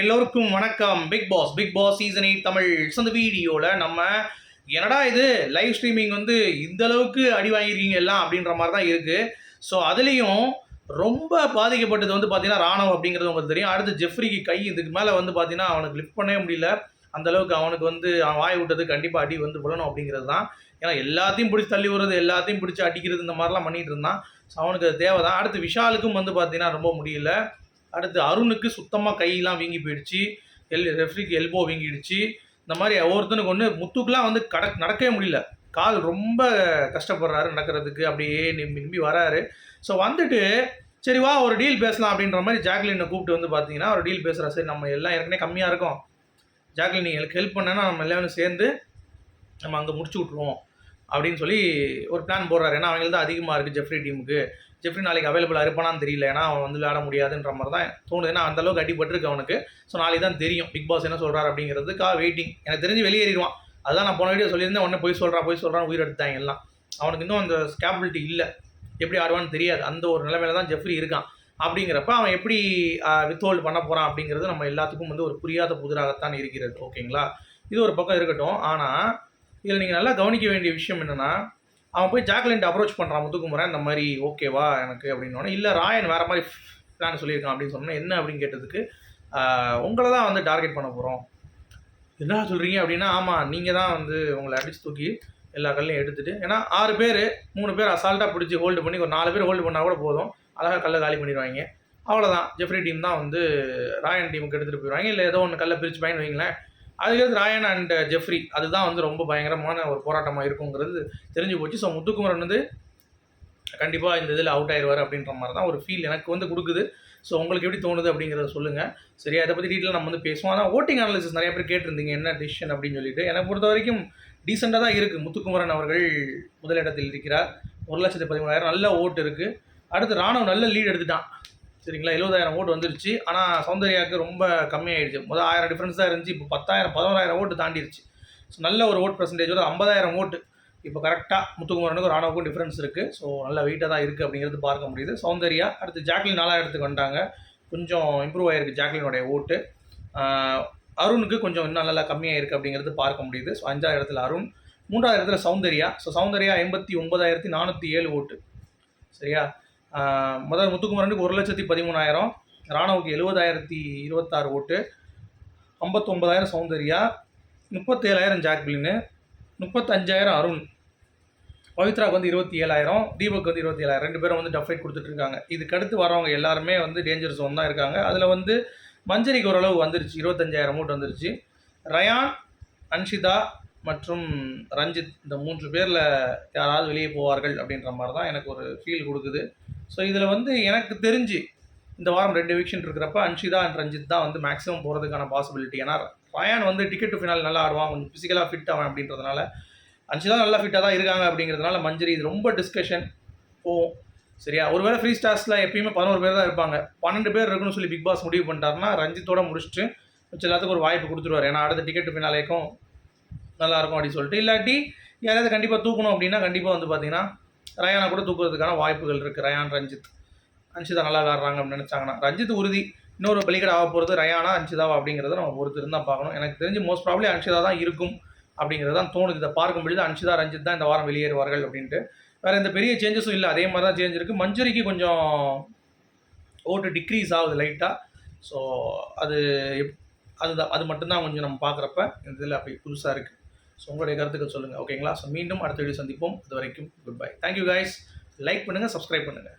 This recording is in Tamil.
எல்லோருக்கும் வணக்கம். Bigg Boss Bigg Boss season eight Tamil So, இந்த வீடியோவில் நம்ம என்னடா இது லைவ் ஸ்ட்ரீமிங் வந்து இந்த அளவுக்கு அடி வாங்கியிருக்கீங்க எல்லாம் அப்படின்ற மாதிரி தான் இருக்குது ஸோ அதுலேயும் ரொம்ப பாதிக்கப்பட்டது வந்து பார்த்தீங்கன்னா ராணவ் அப்படிங்கிறது உங்களுக்கு தெரியும். அடுத்து ஜெஃப்ரிக்கு கை இதுக்கு மேலே வந்து பார்த்தீங்கன்னா அவனுக்கு லிஃப்ட் பண்ணவே முடியல. அந்த அளவுக்கு அவனுக்கு வந்து அவன் வாய் விட்டது கண்டிப்பாக அடி வந்து விழணும் அப்படிங்கிறது தான். ஏன்னா எல்லாத்தையும் பிடிச்சி தள்ளி விடுறது எல்லாத்தையும் பிடிச்சி அடிக்கிறது இந்த மாதிரிலாம் பண்ணிகிட்டு இருந்தான். ஸோ அவனுக்கு அது தேவை தான் அடுத்து விஷாலுக்கும் வந்து பார்த்தீங்கன்னா ரொம்ப முடியல. அடுத்து அருணுக்கு சுத்தமாக கையெல்லாம் வீங்கி போயிடுச்சு. எல் ரெஃப்ரிக்கு எல்போ வீங்கிடுச்சு. இந்த மாதிரி ஒவ்வொருத்தனுக்கு ஒன்று முத்துக்குலாம் வந்து கட நடக்கவே முடியல. கால் ரொம்ப கஷ்டப்படுறாரு நடக்கிறதுக்கு. அப்படியே நிம்பி நிம்பி வராரு. ஸோ வந்துட்டு சரி வா ஒரு டீல் பேசலாம் அப்படின்ற மாதிரி ஜாக்லினை கூப்பிட்டு வந்து பார்த்தீங்கன்னா ஒரு டீல் பேசுகிறா சரி நம்ம எல்லாம் ஏற்கனவே கம்மியாக இருக்கோம். ஜாக்லின் நீங்கள் எனக்கு ஹெல்ப் பண்ணனா நம்ம எல்லாரும் சேர்ந்து நம்ம அங்கே முடிச்சு விட்ருவோம் அப்படின்னு சொல்லி ஒரு பிளான் போடுறாரு. ஏன்னா அவங்களுக்கு தான் அதிகமாக இருக்குது ஜெஃப்ரி டீமுக்கு ஜெஃப்ரி நாளைக்கு அவைலபிளாக இருப்பானான்னு தெரியல. ஏன்னா அவன் வந்து விளையாட முடியாதுன்ற மாதிரி தான் தோணுது. ஏன்னா அந்த அளவுக்கு அடிபட்டிருக்கு அவனுக்கு. ஸோ நாளைக்கு தான் தெரியும் பிக் பாஸ் என்ன சொல்கிறாரு அப்படிங்கிறதுக்காக வெயிட்டிங் எனக்கு தெரிஞ்சு வெளியேறிடுவான். அதான் நான் போன வீடியோ சொல்லியிருந்தேன். உடனே போய் சொல்கிறான் போய் சொல்கிறான் உயிர் எடுத்தாங்க எல்லாம். அவனுக்கு இன்னும் அந்த ஸ்கேபிலிட்டி இல்லை. எப்படி ஆடுவான்னு தெரியாது. அந்த ஒரு நிலைமையில தான் ஜெஃப்ரி இருக்கான். அப்படிங்கிறப்ப அவன் எப்படி வித்ஹோல்டு பண்ண போகிறான் அப்படிங்கிறது நம்ம எல்லாத்துக்கும் வந்து ஒரு புரியாத புதிராகத்தான் இருக்கிறது. ஓகேங்களா இது ஒரு பக்கம் இருக்கட்டும். ஆனால் இதில் நீங்கள் நல்லா கவனிக்க வேண்டிய விஷயம் என்னென்னா அவன் போய் ஜாக்லின்ட்டு அப்ரோச் பண்ணுறான் முத்துக்குமரன் இந்த மாதிரி ஓகேவா எனக்கு அப்படின்னோடனே இல்லை ராயன் வேறு மாதிரி பிளான் சொல்லியிருக்கான் அப்படின்னு சொன்னேன் என்ன? அப்படின்னு கேட்டதுக்கு உங்களை தான் வந்து டார்கெட் பண்ண போகிறோம் என்ன சொல்கிறீங்க அப்படின்னா ஆமாம் நீங்கள் தான் வந்து உங்களை அடித்து தூக்கி எல்லா கல்லையும் எடுத்துகிட்டு ஏன்னா ஆறு பேர் மூணு பேர் அசால்ட்டாக பிடிச்சி ஹோல்டு பண்ணி ஒரு நாலு பேர் ஹோல்டு பண்ணால் கூட போதும். அழகாக கல்லை காலி பண்ணிடுவாங்க. அவ்வளோதான் ஜெஃப்ரி டீம் தான் வந்து ராயன் டீமுக்கு எடுத்துகிட்டு போயிடுவாங்க. இல்லை ஏதோ ஒன்று கல்லை பிரித்து பயன் வைங்களேன். அதுக்கடுத்து ராயன் அண்ட் ஜெஃப்ரி அதுதான் வந்து ரொம்ப பயங்கரமான ஒரு போராட்டமாக இருக்குங்கிறது தெரிஞ்சு போச்சு. ஸோ முத்துக்குமரன் வந்து கண்டிப்பாக இந்த இதில் அவுட் ஆயிடுவார் அப்படின்ற மாதிரி தான் ஒரு ஃபீல் எனக்கு வந்து கொடுக்குது. ஸோ உங்களுக்கு எப்படி தோணுது அப்படிங்கிறத சொல்லுங்கள் சரியா அதை பற்றி டீட்டெயில் நம்ம வந்து பேசுவோம். ஆனால் ஓட்டிங் அனாலிசிஸ் நிறைய பேர் கேட்டிருந்தீங்க என்ன டிசிஷன் அப்படின்னு சொல்லிட்டு. எனக்கு பொறுத்த வரைக்கும் டீசெண்டாக தான் இருக்குது முத்துக்குமரன் அவர்கள் முதலிடத்தில் இருக்கிறார். ஒரு லட்சத்தி பதிமூணாயிரம் நல்ல ஓட்டு இருக்குது அடுத்து ராணுவம் நல்ல லீட் எடுத்துட்டான். சரிங்களா? எழுபதாயிரம் ஓட்டு வந்துருச்சு. ஆனால் சௌந்தர்யாவுக்கு ரொம்ப கம்மியாயிடுச்சு. முதல் ஆயிரம் டிஃப்ரென்ஸ் தான் இருந்துச்சு. இப்போ பத்தாயிரம் பதினோராயிரம் ஓட்டு தாண்டிடுச்சு ஸோ நல்ல ஒரு ஓட் பர்சன்டேஜ் ஐம்பதாயிரம் ஓட்டு. இப்போ கரெக்டாக முத்துக்குமரனுக்கும் ராணுவக்கும் டிஃப்ரென்ஸ் இருக்குது ஸோ நல்ல வெயிட்டாக தான் இருக்குது அப்படிங்கிறது பார்க்க முடியுது. சௌந்தர்யா அடுத்து ஜாக்லின் நாலாயிரத்துக்கு வந்துட்டாங்க. கொஞ்சம் இம்ப்ரூவ் ஆகிருக்கு ஜாக்லினுடைய ஓட்டு. அருணுக்கு கொஞ்சம் இன்னும் நல்லா கம்மியாக இருக்குது அப்படிங்கிறது பார்க்க முடியுது. ஸோ அஞ்சாவது இடத்துல அருண். மூன்றாவது இடத்துல சௌந்தர்யா. ஸோ சௌந்தர்யா எண்பத்தி ஒன்பதாயிரத்தி நானூற்றி ஏழு ஓட்டு. சரியா? முதல் முத்துக்குமரனுக்கு ஒரு லட்சத்தி பதிமூணாயிரம் ராணுவுக்கு எழுபதாயிரத்தி இருபத்தாறு ஓட்டு ஐம்பத்தொம்பதாயிரம் சௌந்தர்யா முப்பத்தேழாயிரம் ஜாக்லின்னு முப்பத்தஞ்சாயிரம் அருண் பவித்ராக்கு வந்து இருபத்தி ஏழாயிரம் தீபக் வந்து இருபத்தி ஏழாயிரம் ரெண்டு பேரும் வந்து டஃப் ஃபைட் இதுக்கு அடுத்து வரவங்க எல்லாருமே வந்து டேஞ்சர் ஜோன் தான் இருக்காங்க. அதில் வந்து மஞ்சரிக்கு ஓரளவு வந்துருச்சு இருபத்தஞ்சாயிரம் மூட்டு வந்துருச்சு. ரயான் அன்ஷிதா மற்றும் ரஞ்சித் இந்த மூன்று பேரில் யாராவது வெளியே போவார்கள் அப்படின்ற மாதிரி தான் எனக்கு ஒரு ஃபீல் கொடுக்குது. ஸோ இதில் வந்து எனக்கு தெரிஞ்சு இந்த வாரம் ரெண்டு வீக்ஷன் இருக்கிறப்ப அன்ஷிதா அண்ட் ரஞ்சித் தான் வந்து மேக்ஸிமம் போகிறதுக்கான பாசிபிலிட்டி ஏன்னா ரயான் வந்து டிக்கெட் டு ஃபினால் நல்லா ஆடுவான் கொஞ்சம் ஃபிசிக்கலாக ஃபிட் ஆவான் அப்படின்றதுனால. அன்ஷிதா நல்லா ஃபிட்டாக தான் இருக்காங்க அப்படிங்கிறதுனால மஞ்சரி இது ரொம்ப டிஸ்கஷன் போகும் சரியா? ஒருவேளை ஃப்ரீ ஸ்டார்ஸில் எப்பயுமே பதினோரு பேர் தான் இருப்பாங்க. பன்னெண்டு பேர் இருக்குன்னு சொல்லி பிக் பாஸ் முடிவு பண்ணிட்டாருன்னா ரஞ்சித்தோட முடிச்சுட்டு மிச்சம் எல்லாத்துக்கும் ஒரு வாய்ப்பு கொடுத்துருவார். ஏன்னா அடுத்த டிக்கெட் ஃபினாலேக்கும் நல்லா இருக்கும் அப்படின்னு சொல்லிட்டு. இல்லாட்டி யாராவது கண்டிப்பாக தூக்கணும் அப்படின்னா கண்டிப்பாக வந்து பார்த்தீங்கன்னா ரயானை கூட தூக்குறதுக்கான வாய்ப்புகள் இருக்குது ரயான் ரஞ்சித். அன்ஷிதா நல்லா விளாட்றாங்க அப்படின்னு நினச்சாங்கன்னா. ரஞ்சித் உறுதி. இன்னொரு பலிகடை ஆக போகிறது ரயானா அன்ஷிதாவா அப்படிங்கிறத நம்ம பொறுத்து இருந்தால் பார்க்கணும். எனக்கு தெரிஞ்சு மோஸ்ட் ப்ராப்ளி அன்ஷிதா தான் இருக்கும் அப்படிங்கிறது தான் தோணுது. இதை பார்க்கும் பொழுது அன்ஷிதா ரஞ்சித் தான் இந்த வாரம் வெளியேறுவார்கள் அப்படின்ட்டு. வேறு எந்த பெரிய சேஞ்சஸும் இல்லை. அதே மாதிரி தான் சேஞ்ச் இருக்குது மஞ்சரிக்கு கொஞ்சம் ஓட்டு டிக்ரீஸ் ஆகுது லைட்டாக ஸோ அது எப் அதுதான் அது மட்டும்தான் கொஞ்சம் நம்ம பார்க்குறப்ப இந்த இதில் அப்படி புதுசாக இருக்குது ஸோ உங்களுடைய கருத்துக்கள் சொல்லுங்கள் ஓகேங்களா ஸோ மீண்டும் அடுத்த வீடியோ சந்திப்போம். அது வரைக்கும் good bye thank you guys like பண்ணுங்கள் சப்ஸ்கிரைப் பண்ணுங்கள்